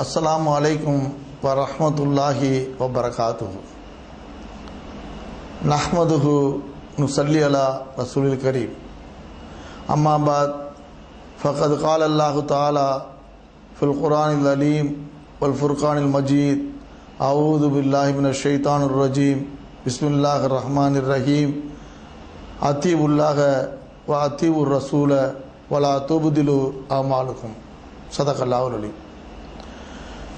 السلام علیکم ورحمۃ اللہ وبرکاتہ۔ نحمد نصلی علی رسول الکریم۔ اما بعد، فقد قال اللہ تعالی فی القرآن العلیم والفرقان المجید۔ اعوذ باللہ من الشیطان الرجیم۔ بسم اللہ الرحمن الرحیم۔ عطیب اللہ و عطیب الرسول ولا تبدلوا اعمالکم۔ صدق اللہ علیہ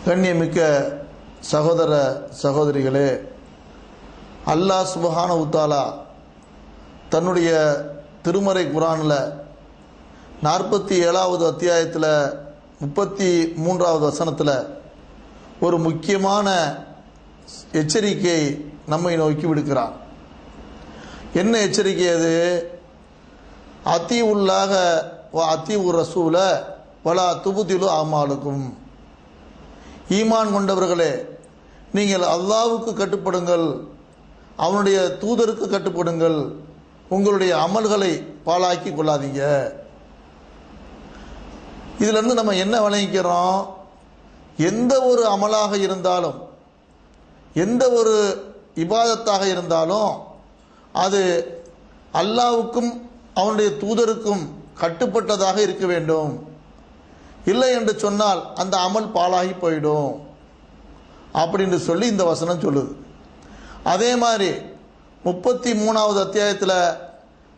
கண்ணியமிக்க சகோதர சகோதரிகளே அல்லாஹ் சுபஹான உத்தாலா தன்னுடைய திருமறை குரானில் நாற்பத்தி ஏழாவது அத்தியாயத்தில் முப்பத்தி மூன்றாவது வசனத்தில் ஒரு முக்கியமான எச்சரிக்கை நம்மை நோக்கி விடுக்கிறான். என்ன எச்சரிக்கை அது? அத்தி உள்ளாக அத்தி உர் ரசூல வலா துபுதிலு ஆமாலுக்கும் ஈமான் கொண்டவர்களே நீங்கள் அல்லாவுக்கு கட்டுப்படுங்கள் அவனுடைய தூதருக்கு கட்டுப்படுங்கள் உங்களுடைய அமல்களை பாழாக்கி கொள்ளாதீங்க. இதிலிருந்து நம்ம என்ன விளங்கிக்கிறோம் எந்த ஒரு அமலாக இருந்தாலும் எந்த ஒரு இபாதத்தாக இருந்தாலும் அது அல்லாவுக்கும் அவனுடைய தூதருக்கும் கட்டுப்பட்டதாக இருக்க வேண்டும். இல்லை என்று சொன்னால் அந்த அமல் பாழாகி போயிடும். அப்படின்னு சொல்லி இந்த வசனம் சொல்லுது. அதே மாதிரி முப்பத்தி மூணாவது அத்தியாயத்தில்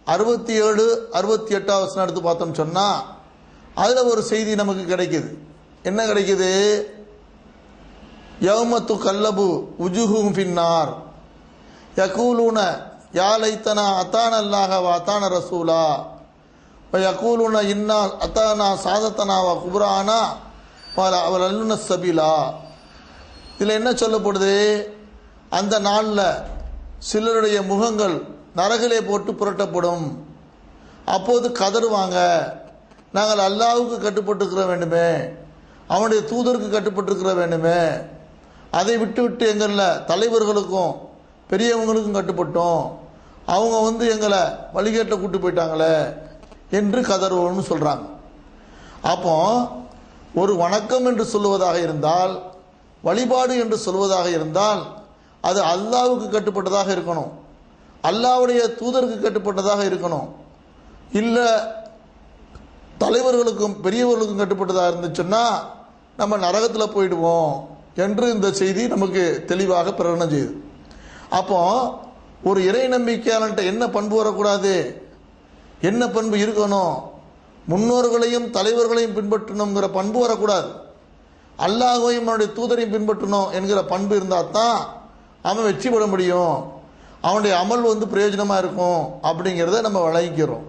அறுபத்தி ஏழு அறுபத்தி எட்டாவது வசனம் எடுத்து பார்த்தோம்னு சொன்னால் அதில் ஒரு செய்தி நமக்கு கிடைக்குது. என்ன கிடைக்குது? யவுமத்து கல்லபு உஜுஹும் பின்னார் யகூலூன யாலைத்தனா அத்தான அல்லாஹ அத்தான ரசூலா. யகூலுன இன்னா அத்தானா சாதத்தனாவா குபுரானா குபுரானா அவள் அல்லுன சபிலா இதில் என்ன சொல்லப்படுது? அந்த நாளில் சிலருடைய முகங்கள் நரகிலே போட்டு புரட்டப்படும். அப்போது கதறுவாங்க. நாங்கள் அல்லாவுக்கு கட்டுப்பட்டுருக்கிற வேண்டுமே. அவனுடைய தூதருக்கு கட்டுப்பட்டுருக்கிற வேண்டுமே. அதை விட்டு விட்டு எங்களில் தலைவர்களுக்கும் பெரியவங்களுக்கும் கட்டுப்பட்டோம். அவங்க வந்து எங்களை வழிகேட்ட கூட்டு போயிட்டாங்களே. என்று கதறுவோம்னு சொல்கிறாங்க அப்போ ஒரு வணக்கம் என்று சொல்லுவதாக இருந்தால் வழிபாடு என்று சொல்வதாக இருந்தால் அது அல்லாவுக்கு கட்டுப்பட்டதாக இருக்கணும். அல்லாவுடைய தூதருக்கு கட்டுப்பட்டதாக இருக்கணும். இல்லை தலைவர்களுக்கும் பெரியவர்களுக்கும் கட்டுப்பட்டதாக இருந்துச்சுன்னா நம்ம நரகத்தில் போயிடுவோம் என்று இந்த செய்தி நமக்கு தெளிவாக பிரகடனம் செய்யுது. அப்போ ஒரு இறை நம்பிக்கையாளன்ட்ட என்ன பண்பு வரக்கூடாது? என்ன பண்பு இருக்கணும்? முன்னோர்களையும் தலைவர்களையும் பின்பற்றணுங்கிற பண்பு வரக்கூடாது. அல்லாஹையும் அவனுடைய தூதரையும் பின்பற்றணும் என்கிற பண்பு இருந்தால் தான் அவன் வெற்றி பெற முடியும். அவனுடைய அமல் வந்து பிரயோஜனமாக இருக்கும் அப்படிங்கிறத நம்ம வழங்கிக்கிறோம்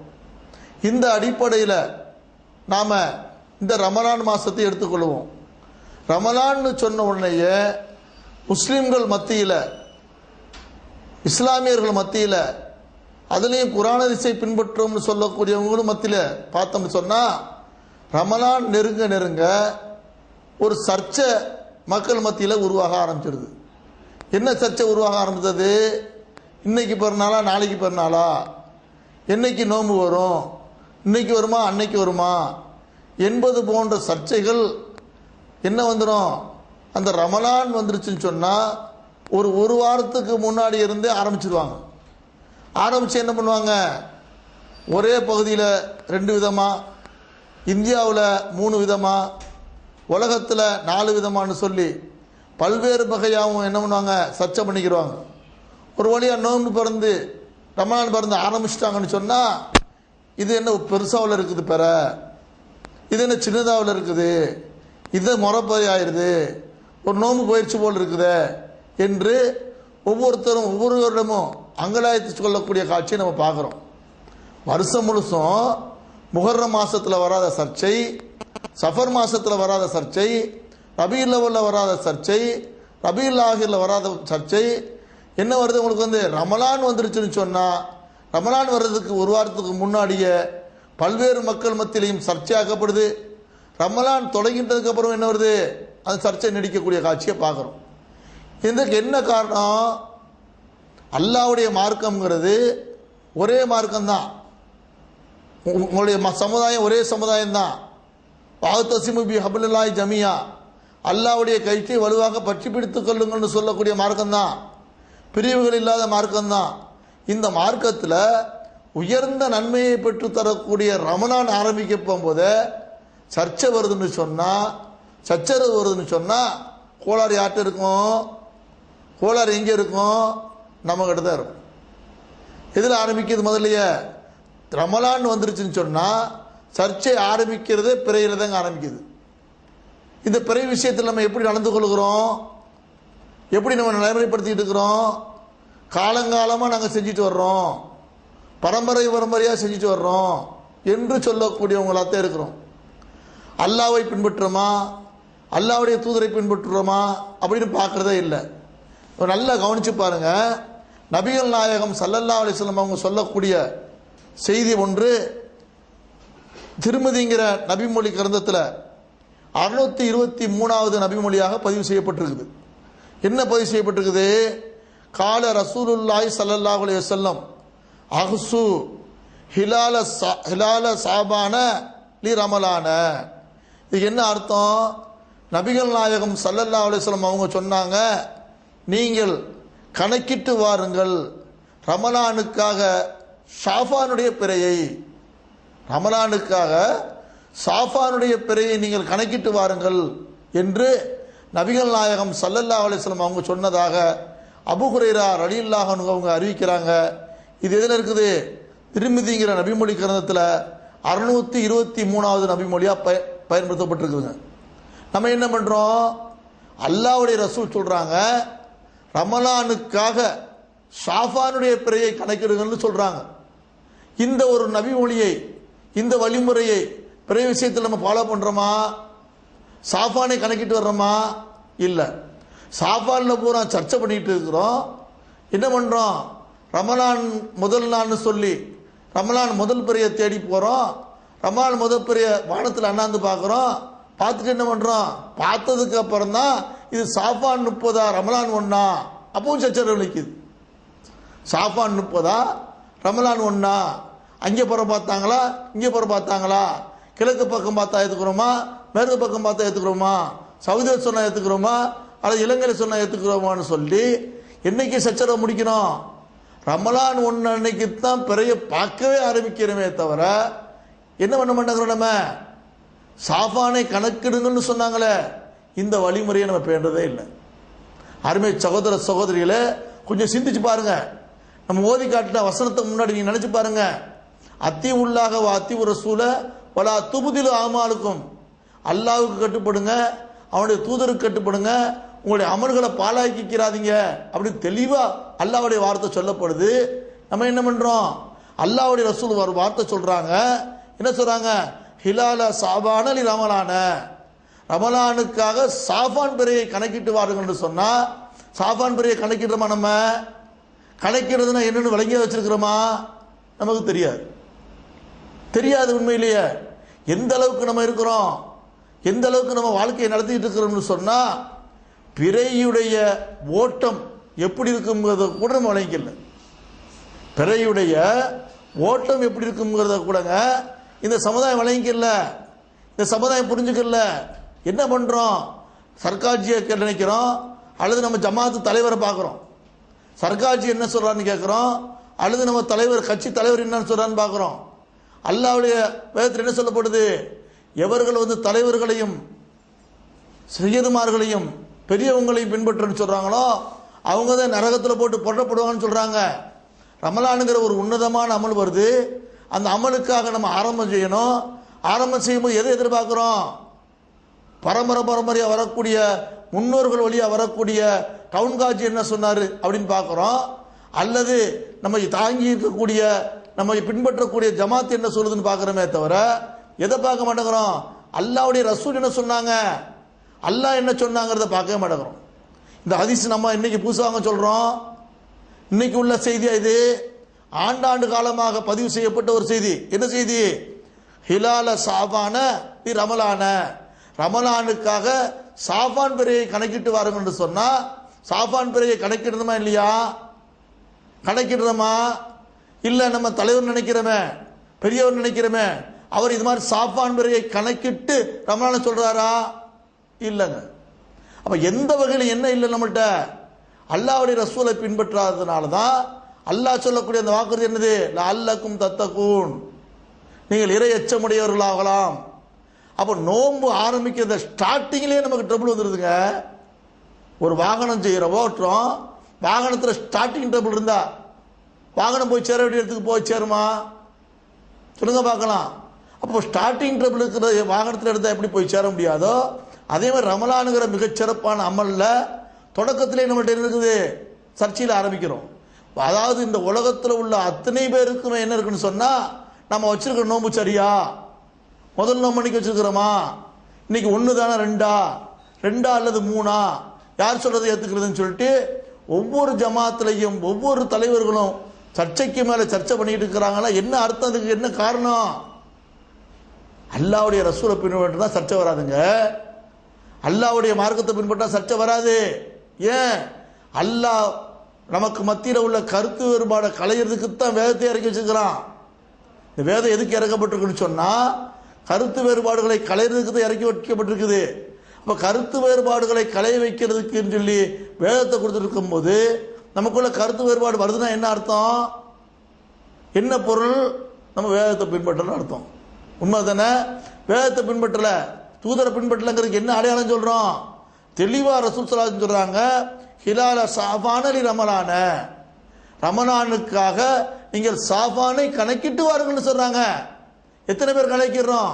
இந்த அடிப்படையில் நாம் இந்த ரமலான் மாதத்தை எடுத்துக்கொள்வோம். ரமலான்னு சொன்ன உடனேயே முஸ்லீம்கள் மத்தியில் இஸ்லாமியர்கள் மத்தியில் அதுலேயும் குரானதிசை பின்பற்றோம்னு சொல்லக்கூடியவங்களும் மத்தியில் பார்த்தோம்னு சொன்னால் ரமலான் நெருங்க நெருங்க ஒரு சர்ச்சை மக்கள் மத்தியில் உருவாக ஆரம்பிச்சிடுது என்ன சர்ச்சை உருவாக ஆரம்பித்தது? இன்னைக்கு பிறநாளா நாளைக்கு பிறநாளா என்னைக்கு நோன்பு வரும்? இன்னைக்கு வருமா அன்னைக்கு வருமா? என்பது போன்ற சர்ச்சைகள் என்ன வந்துடும் அந்த ரமலான் வந்துருச்சுன்னு சொன்னால் ஒரு ஒரு வாரத்துக்கு முன்னாடி இருந்தே ஆரம்பிச்சிருவாங்க. ஆரம்பித்து என்ன பண்ணுவாங்க? ஒரே பகுதியில் ரெண்டு விதமாக இந்தியாவில் மூணு விதமாக உலகத்தில் நாலு விதமானு சொல்லி பல்வேறு வகையாகவும் என்ன பண்ணுவாங்க? சர்ச்சை பண்ணிக்கிடுவாங்க ஒரு வழியாக நோன்பு பிறந்து ரமணான் பிறந்து ஆரம்பிச்சிட்டாங்கன்னு சொன்னால் இது என்ன பெருசாவில் இருக்குது பெற? இது என்ன சின்னதாவில் இருக்குது? இது முறப்பதி ஆயிடுது ஒரு நோம்பு பயிற்சி போல் இருக்குதே என்று ஒவ்வொருத்தரும் ஒவ்வொருவரிடமும் அங்கலாயத்து கொள்ளக்கூடிய காட்சியை நம்ம பார்க்குறோம். வருஷம் முழுசும் முகர்ற மாதத்தில் வராத சர்ச்சை சஃபர் மாதத்தில் வராத சர்ச்சை ரபியுல் லெவலில் வராத சர்ச்சை ரபியுல் ஆகிரில் வராத சர்ச்சை. என்ன வருது உங்களுக்கு வந்து? ரமலான் வந்துருச்சுன்னு சொன்னால் ரமலான் வர்றதுக்கு ஒரு வாரத்துக்கு முன்னாடியே பல்வேறு மக்கள் மத்தியிலையும் சர்ச்சையாக்கப்படுது ரமலான் தொடங்கிட்டதுக்கப்புறம் என்ன வருது? அந்த சர்ச்சை நடிக்கக்கூடிய காட்சியை பார்க்குறோம். இதுக்கு என்ன காரணம்? அல்லாவுடைய மார்க்கம்ங்கிறது ஒரே மார்க்கம்தான். உங்களுடைய ம- சமுதாயம் ஒரே சமுதாயம் தான் பாகத்தசிமு பி ஹபுல்லாய் ஜமியா. அல்லாவுடைய கயிற்றை வலுவாக பற்றி பிடித்து கொள்ளுங்கள்னு சொல்லக்கூடிய மார்க்கம்தான். பிரிவுகள் இல்லாத மார்க்கம்தான். இந்த மார்க்கத்தில் உயர்ந்த நன்மையை பெற்று தரக்கூடிய ரமணான் ஆரம்பிக்க போகும்போது சர்ச்சை வருதுன்னு சொன்னால் சச்சரவு வருதுன்னு சொன்னால் கோளாறு யார்கிட்ட இருக்கும்? கோளாறு எங்கே இருக்கும்? நம்மக்கிட்ட தான் இருக்கும். இதில் ஆரம்பிக்கிறது முதல்லையே? ரமலான் வந்துருச்சுன்னு சொன்னால் சர்ச்சை ஆரம்பிக்கிறது பிறையில் தாங்க ஆரம்பிக்குது. இந்த பிறை விஷயத்தில் நம்ம எப்படி நடந்து கொள்கிறோம்? எப்படி நம்ம நடைமுறைப்படுத்திக்கிட்டு இருக்கிறோம்? காலங்காலமாக நாங்கள் செஞ்சுட்டு வர்றோம். பரம்பரை பரம்பரையாக செஞ்சுட்டு வர்றோம் என்று சொல்லக்கூடியவங்களாக தான் இருக்கிறோம். அல்லாவை பின்பற்றுறோமா? அல்லாவுடைய தூதரை பின்பற்றுறோமா? அப்படின்னு பார்க்குறதே இல்லை. நல்லா கவனித்து பாருங்கள் நபிகள் நாயகம் சல்லல்லா அலிஸ்லம் அவங்க சொல்லக்கூடிய செய்தி ஒன்று திருமதிங்கிற நபிமொழி கிரந்தத்தில் அறுநூத்தி இருபத்தி மூணாவது நபிமொழியாக பதிவு செய்யப்பட்டிருக்குது. என்ன பதிவு செய்யப்பட்டிருக்குது? கால ரசூலுல்லாய் சல்லல்லாஹ் அலி வஸல்லம் அஹ்சு ஹிலால சா- ஹிலால சாபான லி ரமலான. இதுக்கு என்ன அர்த்தம்? நபிகள் நாயகம் சல்லல்லா அலிஸ்லம் அவங்க சொன்னாங்க நீங்கள் கணக்கிட்டு வாருங்கள். ரமலானுக்காக ஷாஃபானுடைய பிறையை ரமலானுக்காக சாஃபானுடைய பிறையை நீங்கள் கணக்கிட்டு வாருங்கள் என்று நபிகள் நாயகம் சல்லல்லா அலிஸ்லம் அவங்க சொன்னதாக அபு ஹுரைரா அவங்க அறிவிக்கிறாங்க. இது எதில் இருக்குது? திருமிதிங்கிற நபிமொழி கிரந்தத்தில் அறுநூற்றி இருபத்தி மூணாவது நபிமொழியாக பய பயன்படுத்தப்பட்டிருக்குதுங்க. நம்ம என்ன பண்ணுறோம் அல்லாவுடைய ரசூல் சொல்கிறாங்க ரமலானுக்காக ஷாஃபானுடைய பிறையை கணக்கிடுங்கன்னு சொல்கிறாங்க இந்த ஒரு நபி மொழியை இந்த வழிமுறையை பிற விஷயத்தில் நம்ம ஃபாலோ பண்ணுறோமா சாஃபானை கணக்கிட்டு வர்றோமா? இல்லை. சாஃபானில் பூரா சர்ச்சை பண்ணிக்கிட்டு இருக்கிறோம். என்ன பண்ணுறோம் ரமலான் முதல் நாள்னு சொல்லி ரமலான் முதல் பிறையை தேடி போகிறோம் ரமலான் முதல் பிறைய வானத்தில் அண்ணாந்து பார்க்குறோம். பார்த்துட்டு என்ன பண்ணுறோம் பார்த்ததுக்கு அப்புறம் தான் இது சாஃபான் முப்பதா ரமலான் ஒன்றா அப்பவும் சச்சரவு நிற்குது சாஃபான் முப்பதா ரமலான் ஒன்றா அங்கே புற பார்த்தாங்களா? இங்கே புற பார்த்தாங்களா? கிழக்கு பக்கம் பார்த்தா ஏற்றுக்கிறோமா மேற்கு பக்கம் பார்த்தா ஏற்றுக்கிறோமா சவுதியில் சொன்னால் ஏற்றுக்கிறோமா அல்லது இலங்கையில் சொன்னால் ஏற்றுக்கிறோமான்னு சொல்லி என்னைக்கு சச்சரவு முடிக்கணும்? ரமலான் ஒன்று அன்னைக்கு தான் பிறைய பார்க்கவே ஆரம்பிக்கிறோமே தவிர என்ன பண்ண மாட்டேங்கிறோம் நம்ம? சாஃபானை கணக்கிடுங்கன்னு சொன்னாங்களே. இந்த வழிமுறையை நம்ம பேண்டதே இல்லை. அருமை சகோதர சகோதரிகளை கொஞ்சம் சிந்திச்சு பாருங்க. நம்ம ஓதி காட்டின வசனத்தை முன்னாடி நீங்க நினைச்சு பாருங்க. அத்தி உள்ளாக அத்தி ஒரு சூழ பல துபுதில் ஆமாளுக்கும் அல்லாவுக்கு கட்டுப்படுங்க அவனுடைய தூதருக்கு கட்டுப்படுங்க உங்களுடைய அமல்களை பாலாக்கிக்கிறாதீங்க அப்படின்னு தெளிவாக அல்லாவுடைய வார்த்தை சொல்லப்படுது. நம்ம என்ன பண்ணுறோம் அல்லாவுடைய ரசூல் ஒரு வார்த்தை சொல்கிறாங்க என்ன சொல்கிறாங்க ஹிலால சாபான அலி ரமலான ரமலானுக்காக சாஃபான் பிறையை கணக்கிட்டு வாருங்கன்னு சொன்னால் சாஃபான் பிறையை கணக்கிடுறோமா நம்ம? கணக்கிறதுனா என்னென்னு விளங்கி வச்சிருக்கிறோமா? நமக்கு தெரியாது. தெரியாது உண்மையிலேயே. எந்த அளவுக்கு நம்ம இருக்கிறோம்? எந்த அளவுக்கு நம்ம வாழ்க்கையை நடத்திட்டு இருக்கிறோம்னு சொன்னால் பிறையுடைய ஓட்டம் எப்படி இருக்குங்கிறத கூட நம்ம விளங்கிக்கல. பிறையுடைய ஓட்டம் எப்படி இருக்குங்கிறத கூடங்க இந்த சமுதாயம் விளங்கிக்கல. இந்த சமுதாயம் புரிஞ்சுக்கல. என்ன பண்றோம்? சர்க்காட்சியை நினைக்கிறோம்? அல்லது நம்ம ஜமாத்து தலைவரை பார்க்குறோம். சர்க்காட்சி என்ன சொல்றான்னு கேட்குறோம். அல்லது நம்ம தலைவர் கட்சி தலைவர் என்னன்னு சொல்றான்னு பார்க்குறோம். அல்லாவுடைய வேதத்தில் என்ன சொல்லப்படுது? எவர்கள் வந்து தலைவர்களையும் செய்யதுமார்களையும் பெரியவங்களையும் பின்பற்றுன்னு சொல்கிறாங்களோ அவங்க தான் நரகத்தில் போட்டு புரட்டப்படுவாங்கன்னு சொல்கிறாங்க ரமலானுங்கிற ஒரு உன்னதமான அமல் வருது. அந்த அமலுக்காக நம்ம ஆரம்பம் செய்யணும். ஆரம்பம் செய்யும்போது எதை எதிர்பார்க்குறோம்? பரம்பரை பரம்பரையாக வரக்கூடிய முன்னோர்கள் வழியாக வரக்கூடிய டவுன் காட்சி என்ன சொன்னார் அப்படின்னு பார்க்குறோம் அல்லது நம்ம தாங்கி இருக்கக்கூடிய நம்ம பின்பற்றக்கூடிய ஜமாத் என்ன சொல்லுதுன்னு பார்க்குறோமே தவிர எதை பார்க்க மாட்டேங்கிறோம் அல்லாவுடைய ரசூல் என்ன சொன்னாங்க அல்லாஹ் என்ன சொன்னாங்கிறத பார்க்கவே மாட்டேங்கிறோம் இந்த ஹதீஸ் நம்ம இன்னைக்கு புதுசாக சொல்கிறோம் இன்னைக்கு உள்ள செய்தியா இது ஆண்டாண்டு காலமாக பதிவு செய்யப்பட்ட ஒரு செய்தி என்ன செய்தி ஹிலால சாபான தி ரமலான ரமலானுக்காக சாஃபான் பிறையை கணக்கிட்டு வாருங்க என்று சொன்னா சாஃபான் பிறையை கணக்கிடணுமா இல்லையா? கணக்கிடுறோமா இல்லை நம்ம தலைவர் நினைக்கிறோமே பெரியவர் நினைக்கிறோமே அவர் இது மாதிரி சாஃபான் பிறையை கணக்கிட்டு ரமலான சொல்றாரா? இல்லைங்க. அப்ப எந்த வகையில் என்ன இல்லை நம்மகிட்ட அல்லாவுடைய ரசூலை பின்பற்றாததுனால தான் அல்லாஹ் சொல்லக்கூடிய அந்த வாக்குறுதி என்னது? அல்லக்கும் தத்தக்கூன் நீங்கள் இறை எச்சமுடையவர்களாகலாம் அப்போ நோன்பு ஆரம்பிக்கிற ஸ்டார்டிங்லேயே நமக்கு ட்ரபுள் வந்துடுதுங்க ஒரு வாகனம் செய்கிற ஓட்டுறோம். வாகனத்தில் ஸ்டார்டிங் ட்ரபுள் இருந்தா வாகனம் போய் சேர வேண்டிய இடத்துக்கு போய் சேருமா? சொல்லுங்க பார்க்கலாம். அப்போ ஸ்டார்டிங் ட்ரபிள் இருக்கிற வாகனத்தில் எடுத்தால் எப்படி போய் சேர முடியாதோ அதே மாதிரி ரமலானுங்கிற மிகச்சிறப்பான அமலில் தொடக்கத்திலே நம்மள்ட்ட இருக்குது? சர்ச்சையில் ஆரம்பிக்கிறோம். அதாவது இந்த உலகத்தில் உள்ள அத்தனை பேருக்குமே என்ன இருக்குன்னு சொன்னால் நம்ம வச்சிருக்கிற நோம்பு சரியா? முதல் நோம்பு மணிக்கு வச்சிருக்கிறோமா? இன்னைக்கு ஒன்று தானே ரெண்டா? ரெண்டா அல்லது மூணா? யார் சொல்றதை ஏற்றுக்கிறதுன்னு சொல்லிட்டு ஒவ்வொரு ஜமாத்துலையும் ஒவ்வொரு தலைவர்களும் சர்ச்சைக்கு மேலே சர்ச்சை பண்ணிட்டு இருக்கிறாங்களா? என்ன அர்த்தம் அதுக்கு? என்ன காரணம்? அல்லாவுடைய ரசூலை தான் சர்ச்சை வராதுங்க. அல்லாவுடைய மார்க்கத்தை பின்பற்றா சர்ச்சை வராது. ஏன்? அல்லாஹ் நமக்கு மத்தியில் உள்ள கருத்து வேறுபாடை களையிறதுக்கு தான் வேதத்தை இறக்கி வச்சிருக்கிறான். இந்த வேதம் எதுக்கு இறக்கப்பட்டிருக்குன்னு சொன்னா கருத்து வேறுபாடுகளை களையிறதுக்கு தான் இறக்கி வைக்கப்பட்டிருக்குது. இப்போ கருத்து வேறுபாடுகளை களைய வைக்கிறதுக்குன்னு சொல்லி வேதத்தை கொடுத்துருக்கும் போது நமக்குள்ள கருத்து வேறுபாடு வருதுன்னா என்ன அர்த்தம்? என்ன பொருள்? நம்ம வேதத்தை பின்பற்றணும் அர்த்தம். உண்மை தானே வேதத்தை பின்பற்றல. தூதரை பின்பற்றலங்கிறதுக்கு என்ன அடையாளம் சொல்றோம்? தெளிவா ரசூல் சலாஹ் சொல்றாங்க ஹிலால சாபானலி ரமலான. ரமலானுக்காக நீங்கள் சாஃபானை கணக்கிட்டு வாருங்கள்னு சொல்றாங்க. எத்தனை பேர் கணக்கிடுறோம்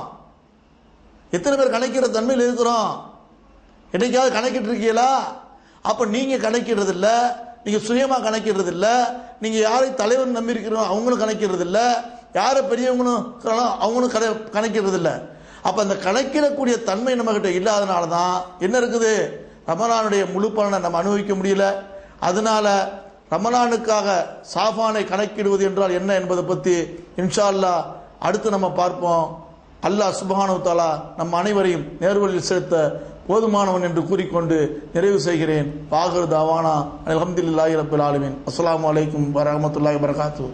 எத்தனை பேர் கணக்கிற தன்மையில் இருக்கிறோம்? என்னைக்காவது கணக்கிட்டு இருக்கீங்களா அப்போ நீங்கள் கணக்கிடுறது இல்லை நீங்கள் சுயமாக கணக்கிடுறது இல்லை நீங்கள் யாரை தலைவர் நம்பியிருக்கிறோம் அவங்களும் கணக்கிடுறது இல்லை யாரை பெரியவங்களும் இருக்கிறாங்களோ அவங்களும் கண கணக்கிடுறது இல்லை அப்போ அந்த கணக்கிடக்கூடிய தன்மை நம்மக்கிட்ட இல்லாதனால தான் என்ன இருக்குது? ரமலானுடைய முழு பலனை நம்ம அனுபவிக்க முடியல. அதனால் ரமலானுக்காக சாஃபானை கணக்கிடுவது என்றால் என்ன என்பதை பற்றி இன்ஷா அடுத்து நம்ம பார்ப்போம். அல்லாஹ் சுபஹானு தாலா நம் அனைவரையும் நேர்வழியில் செலுத்த போதுமானவன் என்று கூறிக்கொண்டு நிறைவு செய்கிறேன். பாகர் தாவானா அலமதுல்லாஹி ரபுல் ஆலமின். அஸ்லாம் வலைக்கம் வரமத்துல்லாஹி வரகாத்து